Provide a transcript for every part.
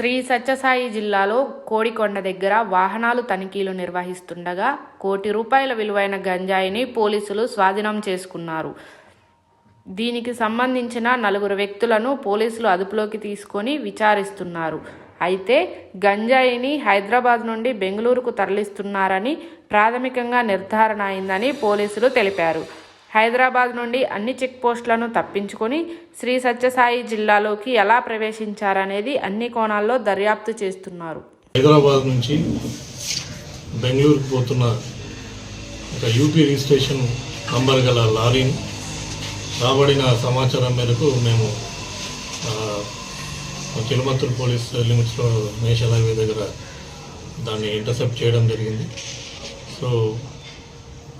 శ్రీ సత్యసాయి జిల్లాలో కోడికొండ దగ్గర వాహనాలు తనిఖీలు నిర్వహిస్తుండగా కోటి రూపాయల విలువైన గంజాయిని పోలీసులు స్వాధీనం చేసుకున్నారు. దీనికి సంబంధించిన నలుగురు వ్యక్తులను పోలీసులు అదుపులోకి తీసుకొని విచారిస్తున్నారు. అయితే గంజాయిని హైదరాబాద్ నుండి బెంగళూరుకు తరలిస్తున్నారని ప్రాథమికంగా నిర్ధారణ అయిందని పోలీసులు తెలిపారు. హైదరాబాద్ నుండి అన్ని చెక్ పోస్టులను తప్పించుకొని శ్రీ సత్యసాయి జిల్లాలోకి ఎలా ప్రవేశించారనేది అన్ని కోణాల్లో దర్యాప్తు చేస్తున్నారు. హైదరాబాద్ నుంచి బెంగళూరుకు పోతున్న ఒక యూపీ రిజిస్ట్రేషన్ నంబర్ గల లారీని రాబడిన సమాచారం మేరకు మేము ఆ, చిలుమత్తూరు పోలీస్ లిమిట్స్లో నేషనల్ హైవే దగ్గర దాన్ని ఇంటర్సెప్ట్ చేయడం జరిగింది. సో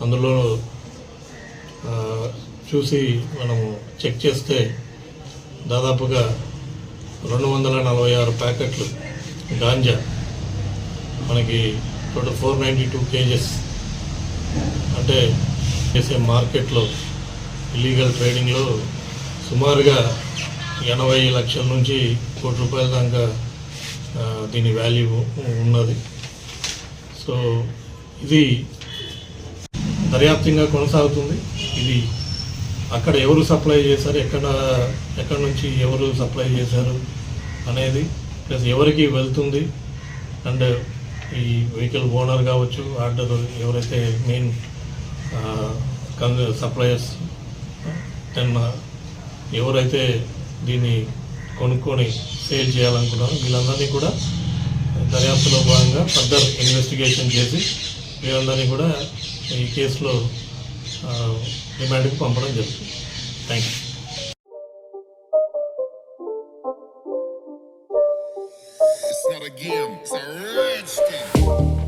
అందులో చూసి మనము చెక్ చేస్తే దాదాపుగా రెండు వందల నలభై ఆరు ప్యాకెట్లు గాంజా మనకి twenty four ninety two kgs. అంటే చేసే మార్కెట్లో ఇల్లీగల్ ట్రేడింగ్లో సుమారుగా ఎనభై లక్షల నుంచి కోటి రూపాయల దాకా దీని వాల్యూ ఉన్నది. సో ఇది దర్యాప్తంగా కొనసాగుతుంది. ఇది అక్కడ ఎవరు సప్లై చేశారు ఎక్కడ ఎక్కడ నుంచి ఎవరు సప్లై చేశారు అనేది ప్లస్ ఎవరికి వెళ్తుంది అండ్ ఈ వెహికల్ ఓనర్ కావచ్చు ఆర్డర్ ఎవరైతే మెయిన్ సప్లయర్స్ దెన్ ఎవరైతే దీన్ని కొనుక్కొని సేల్ చేయాలనుకున్నారో వీళ్ళందరినీ కూడా దర్యాప్తులో భాగంగా ఫర్దర్ ఇన్వెస్టిగేషన్ చేసి వీళ్ళందరినీ కూడా ఈ కేసులో రిమాండ్కి పంపడం జరుగుతుంది thank you It's not a game, it's a rich thing.